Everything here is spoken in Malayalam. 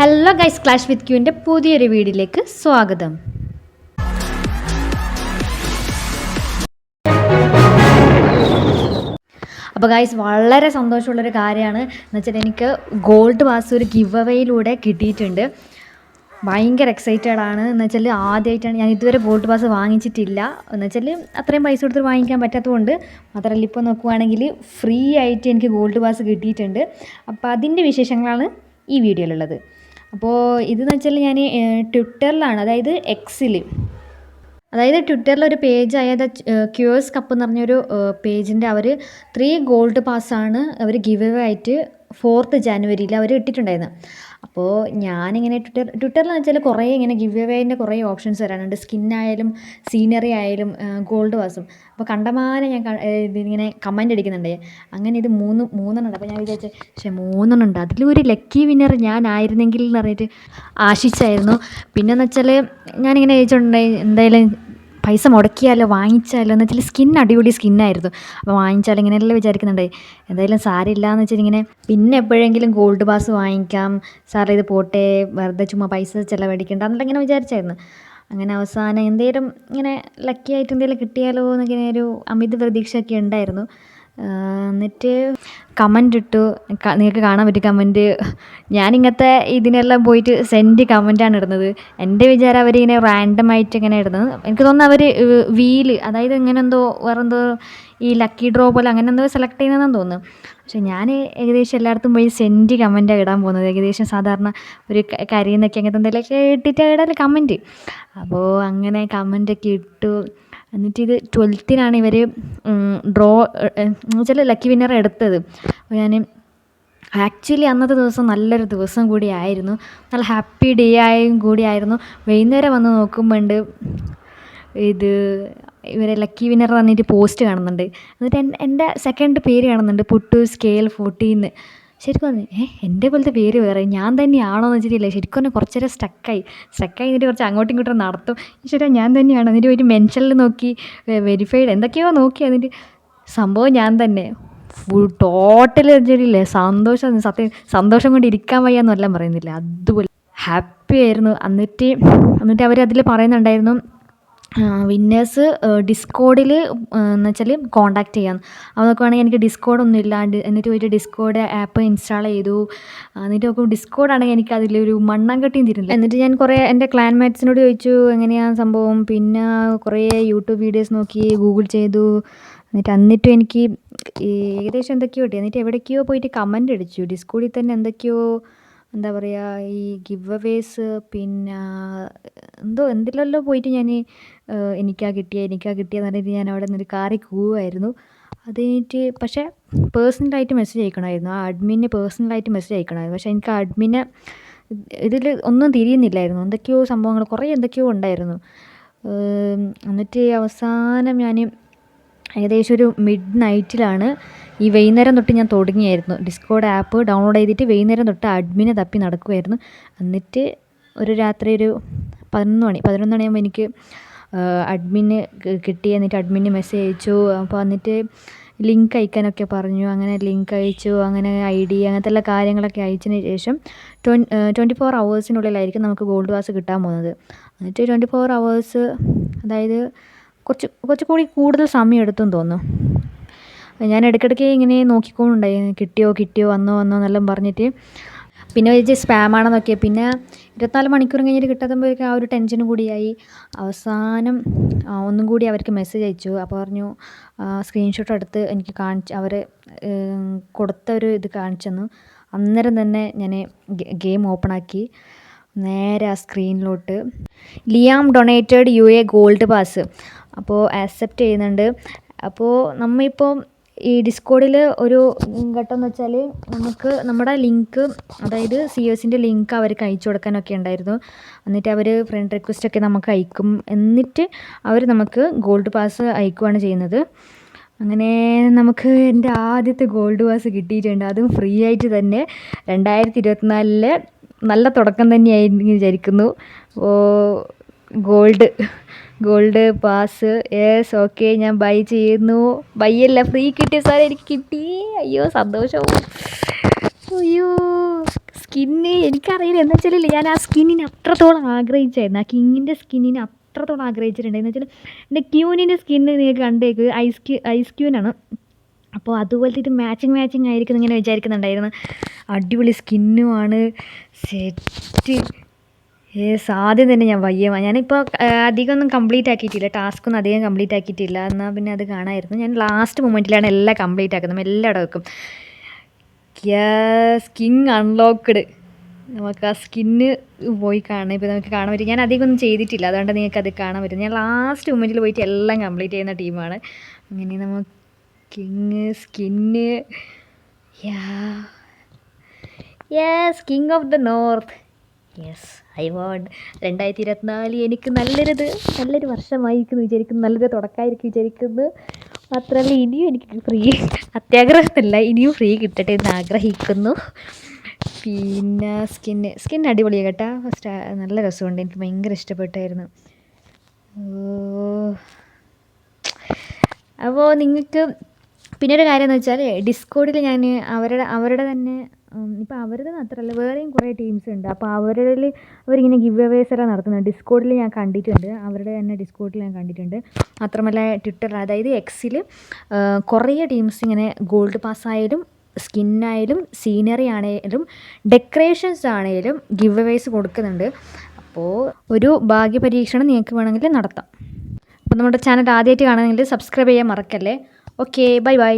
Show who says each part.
Speaker 1: ഹലോ ഗൈസ് ക്ലാഷ് വിത്ത് ക്യൂവിന്റെ പുതിയൊരു വീഡിയോയിലേക്ക് സ്വാഗതം. അപ്പോൾ ഗൈസ് വളരെ സന്തോഷമുള്ളൊരു കാര്യമാണ്. എന്ന് വെച്ചാൽ എനിക്ക് ഗോൾഡ് പാസ് ഒരു ഗിവ് അവയിലൂടെ കിട്ടിയിട്ടുണ്ട്. ഭയങ്കര എക്സൈറ്റഡ് ആണ്. എന്ന് വെച്ചാൽ ആദ്യമായിട്ടാണ് ഞാൻ ഇതുവരെ ഗോൾഡ് പാസ് വാങ്ങിച്ചിട്ടില്ല. എന്ന് വെച്ചാൽ അത്രയും പൈസ കൊടുത്ത് വാങ്ങിക്കാൻ പറ്റാത്തതുകൊണ്ട് മാത്രമല്ല ഇപ്പോൾ നോക്കുവാണെങ്കിൽ ഫ്രീ ആയിട്ട് എനിക്ക് ഗോൾഡ് പാസ് കിട്ടിയിട്ടുണ്ട്. അപ്പോൾ അതിന്റെ വിശേഷങ്ങളാണ് ഈ വീഡിയോയിലുള്ളത്. അപ്പോൾ ഇതെന്ന് വെച്ചാൽ ഞാൻ ട്വിറ്ററിലാണ് അതായത് എക്സിൽ അതായത് ട്വിറ്ററിൽ ഒരു പേജ് ആയത് ക്യൂസ് കപ്പ് എന്ന് പറഞ്ഞൊരു പേജിന്റെ അവർ ത്രീ ഗോൾഡ് പാസ്സാണ് അവർ ഗിവ് അവേ ആയിട്ട് ഫോർത്ത് ജാനുവരിയിൽ അവർ ഇട്ടിട്ടുണ്ടായിരുന്നു. അപ്പോൾ ഞാനിങ്ങനെ ട്വിറ്റർ ട്വിറ്ററിൽ വെച്ചാൽ കുറേ ഇങ്ങനെ ഗിവ് അവേന്റെ കുറേ ഓപ്ഷൻസ് വരാനുണ്ട്. സ്കിന്നായാലും സീനറി ആയാലും ഗോൾഡ് വാസും. അപ്പോൾ കണ്ടമാനം ഞാൻ ഇതിങ്ങനെ കമന്റ് അടിക്കുന്നുണ്ട്. അങ്ങനെ ഇത് മൂന്ന് മൂന്നെണ്ണം ഉണ്ട്. അപ്പോൾ ഞാൻ വിചാരിച്ചു പക്ഷേ മൂന്നെണ്ണം ഉണ്ട്. അതിലൊരു ലക്കി വിന്നർ ഞാനായിരുന്നെങ്കിൽ എന്ന് പറഞ്ഞിട്ട് ആശിച്ചായിരുന്നു. പിന്നെന്ന് വെച്ചാൽ ഞാനിങ്ങനെ ചോദിച്ചിട്ടുണ്ടായി എന്തായാലും പൈസ മുടക്കിയാലോ വാങ്ങിച്ചാലോ എന്ന് വെച്ചാൽ സ്കിൻ അടിപൊളി സ്കിന്നായിരുന്നു അപ്പോൾ വാങ്ങിച്ചാലോ ഇങ്ങനെയല്ലേ വിചാരിക്കുന്നുണ്ട്. എന്തായാലും സാരില്ല എന്ന് വെച്ചാൽ ഇങ്ങനെ പിന്നെ എപ്പോഴെങ്കിലും ഗോൾഡ് പാസ് വാങ്ങിക്കാം സാറേ ഇത് പോട്ടെ വെറുതെ ചുമ്മാ പൈസ ചിലവഴിക്കണ്ട എന്നുള്ള ഇങ്ങനെ വിചാരിച്ചായിരുന്നു. അങ്ങനെ അവസാനം എന്തേലും ഇങ്ങനെ ലക്കി ആയിട്ട് എന്തെങ്കിലും കിട്ടിയാലോ എന്നിങ്ങനെ ഒരു അമിത പ്രതീക്ഷയൊക്കെ ഉണ്ടായിരുന്നു. എന്നിട്ട് കമന്റ് ഇട്ടു. നിങ്ങൾക്ക് കാണാൻ പറ്റും കമന്റ് ഞാനിങ്ങനത്തെ ഇതിനെല്ലാം പോയിട്ട് സെൻഡ് കമന്റാണ് ഇടുന്നത്. എന്റെ വിചാരം അവരിങ്ങനെ റാൻഡമായിട്ട് ഇങ്ങനെ ഇടുന്നത്. എനിക്ക് തോന്നുന്നു അവർ വീൽ അതായത് ഇങ്ങനെ എന്തോ വേറെ എന്തോ ഈ ലക്കി ഡ്രോ പോലെ അങ്ങനെ എന്തോ സെലക്ട് ചെയ്യുന്നതെന്ന് തോന്നുന്നു പക്ഷേ ഞാൻ ഏകദേശം എല്ലായിടത്തും പോയി സെൻഡ് കമന്റാണ് ഇടാൻ പോകുന്നത്. ഏകദേശം സാധാരണ ഒരു ക- നിന്നൊക്കെ അങ്ങനത്തെ എന്തെങ്കിലുമൊക്കെ ഇട്ടിട്ട് ഇടാൻ കമന്റ് അപ്പോൾ അങ്ങനെ കമന്റൊക്കെ ഇട്ടു. എന്നിട്ട് ഇത് ട്വൽത്തിനാണ് ഇവർ ഡ്രോ എന്ന് വെച്ചാൽ ലക്കി വിന്നർ എടുത്തത്. അപ്പോൾ ഞാൻ ആക്ച്വലി അന്നത്തെ ദിവസം നല്ലൊരു ദിവസം കൂടി ആയിരുന്നു. നല്ല ഹാപ്പി ഡേ ആയും കൂടി ആയിരുന്നു. വൈകുന്നേരം വന്ന് നോക്കുമ്പോണ്ട് ഇത് ഇവരെ ലക്കി വിന്നർ പറഞ്ഞിട്ട് പോസ്റ്റ് കാണുന്നുണ്ട്. എന്നിട്ട് എന്റെ സെക്കൻഡ് പേര് കാണുന്നുണ്ട്. പുട്ടു സ്കെയിൽ ഫോർട്ടീന്ന് ശരിക്കും പറഞ്ഞു ഏ എന്റെ പോലത്തെ പേര് വേറെ ഞാൻ തന്നെയാണോ എന്ന് വെച്ചിട്ടില്ല. ശരിക്കും പറഞ്ഞാൽ കുറച്ച് നേരം സ്റ്റക്കായി സ്റ്റക്കായി എന്നിട്ട് കുറച്ച് അങ്ങോട്ടും ഇങ്ങോട്ടും നടത്തും. ശരി ഞാൻ തന്നെയാണ്. എന്നിട്ട് ഒരു മെൻഷനിൽ നോക്കി വെരിഫൈഡ് എന്തൊക്കെയോ നോക്കി. എന്നിട്ട് സംഭവം ഞാൻ തന്നെ. ഫുൾ ടോട്ടൽ വെച്ചിട്ടില്ലേ? സന്തോഷം സത്യം സന്തോഷം കൊണ്ട് ഇരിക്കാൻ വയ്യ എന്നല്ല പറയുന്നില്ല. അതുപോലെ. ഹാപ്പി ആയിരുന്നു. എന്നിട്ട് എന്നിട്ട് അവർ അതിൽ പറയുന്നുണ്ടായിരുന്നു വിന്നേഴ്സ് ഡിസ്കോഡിൽ എന്ന് വെച്ചാൽ കോണ്ടാക്ട് ചെയ്യാം. അപ്പോൾ നോക്കുവാണെങ്കിൽ എനിക്ക് ഡിസ്കോർഡ് ഒന്നും എന്നിട്ട് പോയിട്ട് ഡിസ്കോഡ് ആപ്പ് ഇൻസ്റ്റാൾ ചെയ്തു. എന്നിട്ട് നോക്കുമ്പോൾ ഡിസ്കോഡാണെങ്കിൽ എനിക്ക് അതിലൊരു മണ്ണാങ്കട്ടിയും തരുന്നില്ല. എന്നിട്ട് ഞാൻ കുറേ എന്റെ ക്ലാൻമേറ്റ്സിനോട് ചോദിച്ചു എങ്ങനെയാണ് സംഭവം? പിന്നെ കുറേ യൂട്യൂബ് വീഡിയോസ് നോക്കി ഗൂഗിൾ ചെയ്തു. എന്നിട്ട് എന്നിട്ടും എനിക്ക് ഏകദേശം എന്തൊക്കെയോ കിട്ടി. എന്നിട്ട് എവിടേക്കോ പോയിട്ട് കമന്റ് അടിച്ചു. ഡിസ്കോഡിൽ തന്നെ എന്തൊക്കെയോ എന്താ പറയുക ഈ ഗിവ് അവേസ് പിന്നെ എന്തോ എന്തിലല്ലോ പോയിട്ട് ഞാൻ എനിക്കാ കിട്ടിയ എനിക്കാ കിട്ടിയെന്ന് പറഞ്ഞിട്ട് ഞാൻ അവിടെ നിന്നൊരു കാറി കൂവായിരുന്നു. അത് കഴിഞ്ഞിട്ട് പക്ഷേ പേഴ്സണലായിട്ട് മെസ്സേജ് അയക്കണമായിരുന്നു. ആ അഡ്മിന് പേഴ്സണലായിട്ട് മെസ്സേജ് അയക്കണമായിരുന്നു. പക്ഷേ എനിക്ക് അഡ്മിനെ ഇതിൽ ഒന്നും തിരിയുന്നില്ലായിരുന്നു. എന്തൊക്കെയോ സംഭവങ്ങൾ കുറേ എന്തൊക്കെയോ ഉണ്ടായിരുന്നു. എന്നിട്ട് അവസാനം ഞാൻ ഏകദേശം ഒരു മിഡ് നൈറ്റിലാണ് ഈ വൈകുന്നേരം തൊട്ട് ഞാൻ തുടങ്ങിയായിരുന്നു. ഡിസ്കോഡ് ആപ്പ് ഡൗൺലോഡ് ചെയ്തിട്ട് വൈകുന്നേരം തൊട്ട് അഡ്മിനെ തപ്പി നടക്കുമായിരുന്നു എന്നിട്ട് ഒരു രാത്രി ഒരു പതിനൊന്ന് മണി പതിനൊന്ന് മണിയാകുമ്പോൾ എനിക്ക് അഡ്മിന് കിട്ടി. എന്നിട്ട് അഡ്മിന് മെസ്സേജ് അയച്ചു. അപ്പോൾ എന്നിട്ട് ലിങ്ക് അയക്കാനൊക്കെ പറഞ്ഞു. അങ്ങനെ ലിങ്ക് അയച്ചു. അങ്ങനെ ഐ ഡി അങ്ങനത്തെ എല്ലാ കാര്യങ്ങളൊക്കെ അയച്ചതിന് ശേഷം ട്വൻ ട്വന്റി ഫോർ അവേഴ്സിനുള്ളിലായിരിക്കും നമുക്ക് ഗോൾഡ് വാസ് കിട്ടാൻ പോകുന്നത്. എന്നിട്ട് ട്വന്റി ഫോർ അവേഴ്സ് അതായത് കുറച്ച് കുറച്ചുകൂടി കൂടുതൽ സമയം എടുത്തെന്ന് തോന്നുന്നു. ഞാൻ ഇടയ്ക്കിടയ്ക്ക് ഇങ്ങനെ നോക്കിക്കൊണ്ടുണ്ടായി. കിട്ടിയോ കിട്ടിയോ വന്നോ വന്നോ എന്നെല്ലാം പറഞ്ഞിട്ട്. പിന്നെ വിചാരിച്ച് സ്പാം ആണെന്നൊക്കെ. പിന്നെ ഇരുപത്തിനാല് മണിക്കൂർ കഴിഞ്ഞിട്ട് കിട്ടാത്തപ്പോഴേക്കും ആ ഒരു ടെൻഷനും കൂടിയായി. അവസാനം ഒന്നും കൂടി അവർക്ക് മെസ്സേജ് അയച്ചു. അപ്പോൾ പറഞ്ഞു സ്ക്രീൻഷോട്ട് എടുത്ത് എനിക്ക് കാണിച്ച് അവർ കൊടുത്ത ഒരു ഇത് കാണിച്ചു തന്നു അന്നേരം തന്നെ ഞാൻ ഗെയിം ഓപ്പൺ ആക്കി. നേരെ ആ സ്ക്രീനിലോട്ട് Liam donated you a gold pass അപ്പോൾ ആക്സെപ്റ്റ് ചെയ്യുന്നുണ്ട്. അപ്പോൾ നമ്മളിപ്പോൾ ഈ ഡിസ്കോഡിൽ ഒരു ഘട്ടം എന്ന് വെച്ചാൽ നമുക്ക് നമ്മുടെ ലിങ്ക് അതായത് സി എസിന്റെ ലിങ്ക് അവർക്ക് അയച്ചു കൊടുക്കാനൊക്കെ ഉണ്ടായിരുന്നു. എന്നിട്ട് അവർ ഫ്രണ്ട് റിക്വസ്റ്റ് ഒക്കെ നമുക്ക് അയക്കും. എന്നിട്ട് അവർ നമുക്ക് ഗോൾഡ് പാസ് അയക്കുകയാണ് ചെയ്യുന്നത്. അങ്ങനെ നമുക്ക് എന്റെ ആദ്യത്തെ ഗോൾഡ് പാസ് കിട്ടിയിട്ടുണ്ട്. അതും ഫ്രീ ആയിട്ട് തന്നെ രണ്ടായിരത്തി ഇരുപത്തിനാലിലെ നല്ല തുടക്കം തന്നെയായിരുന്നു വിചാരിക്കുന്നു. ഓ gold gold pass yes okay ഞാൻ ബൈ ചെയ്യുന്നു. ബൈ അല്ല ഫ്രീ കിട്ടിയ സാർ എനിക്ക് കിട്ടി. അയ്യോ സന്തോഷവും. അയ്യോ സ്കിന്ന് എനിക്കറിയില്ല. എന്താ വെച്ചാൽ ഞാൻ ആ സ്കിന്നിന് അത്രത്തോളം ആഗ്രഹിച്ചായിരുന്നു. ആ കിങ്ങിന്റെ സ്കിന്നിന് അത്രത്തോളം ആഗ്രഹിച്ചിട്ടുണ്ട് എന്ന് വെച്ചാൽ എന്റെ ക്യൂനിന്റെ സ്കിന്ന് നിങ്ങൾക്ക് കണ്ടേക്ക്. ഐസ് ക്യൂ ഐസ് ക്യൂനാണ് അപ്പോൾ അതുപോലത്തെ ഇത് മാച്ചിങ് മാച്ചിങ് ആയിരിക്കും ഇങ്ങനെ വിചാരിക്കുന്നുണ്ടായിരുന്നു. അടിപൊളി സ്കിന്നുമാണ് സെറ്റ് ഏസ് ആദ്യം തന്നെ ഞാൻ വയ്യ. ഞാനിപ്പോൾ അധികം ഒന്നും കംപ്ലീറ്റ് ആക്കിയിട്ടില്ല. ടാസ്ക് ഒന്നും അധികം കംപ്ലീറ്റ് ആക്കിയിട്ടില്ല. എന്നാൽ പിന്നെ അത് കാണായിരുന്നു. ഞാൻ ലാസ്റ്റ് മൊമെന്റിലാണ് എല്ലാം കംപ്ലീറ്റ് ആക്കുന്നത്. എല്ലാം അവിടെ വെക്കും. സ്കിൻ അൺലോക്ക്ഡ് നമുക്ക് ആ സ്കിന്ന് പോയി കാണാം. ഇപ്പോൾ നമുക്ക് കാണാൻ പറ്റും. ഞാൻ അധികം ഒന്നും ചെയ്തിട്ടില്ല. അതുകൊണ്ട് നിങ്ങൾക്ക് അത് കാണാൻ പറ്റും. ഞാൻ ലാസ്റ്റ് മൊമെന്റിൽ പോയിട്ട് എല്ലാം കംപ്ലീറ്റ് ചെയ്യുന്ന ടീമാണ് അങ്ങനെ നമുക്ക് king skin ya yes king of the north yes I want. രണ്ടായിരത്തി ഇരുപത്തിനാല് എനിക്ക് നല്ലൊരിത് നല്ലൊരു വർഷമായിരിക്കും വിചാരിക്കുന്നു നല്ലൊരു തുടക്കമായിരിക്കും വിചാരിക്കുന്നു. മാത്രമല്ല ഇനിയും എനിക്ക് ഫ്രീ അത്യാഗ്രഹത്തില്ല. ഇനിയും ഫ്രീ കിട്ടട്ടെ എന്ന് ആഗ്രഹിക്കുന്നു. പിന്നെ സ്കിന്ന് സ്കിൻ അടിപൊളിയാണ് കേട്ടോ. ഫസ്റ്റ് നല്ല രസമുണ്ട്. എനിക്ക് ഭയങ്കര ഇഷ്ടപ്പെട്ടായിരുന്നു. അപ്പോൾ നിങ്ങൾക്ക് പിന്നെ ഒരു കാര്യം എന്ന് വെച്ചാൽ ഡിസ്കോഡിൽ ഞാൻ അവരുടെ അവരുടെ തന്നെ ഇപ്പോൾ അവരുടെ മാത്രമല്ല വേറെയും കുറേ ടീംസ് ഉണ്ട്. അപ്പോൾ അവരിൽ അവരിങ്ങനെ ഗിവ് അവേസ് എല്ലാം നടത്തുന്നുണ്ട്. ഡിസ്കോഡിൽ ഞാൻ കണ്ടിട്ടുണ്ട്. അവരുടെ തന്നെ ഡിസ്കോഡിൽ ഞാൻ കണ്ടിട്ടുണ്ട്. മാത്രമല്ല ട്വിറ്റർ അതായത് എക്സിൽ കുറേ ടീംസ് ഇങ്ങനെ ഗോൾഡ് പാസ് ആയാലും സ്കിന്നായാലും സീനറി ആണെങ്കിലും ഡെക്കറേഷൻസ് ആണെങ്കിലും ഗിവ് അവേസ് കൊടുക്കുന്നുണ്ട്. അപ്പോൾ ഒരു ഭാഗ്യ പരീക്ഷണം നിങ്ങൾക്ക് വേണമെങ്കിൽ നടത്താം. അപ്പോൾ നമ്മുടെ ചാനൽ ആദ്യമായിട്ട് കാണുന്നെങ്കിൽ സബ്സ്ക്രൈബ് ചെയ്യാൻ മറക്കല്ലേ? Okay bye bye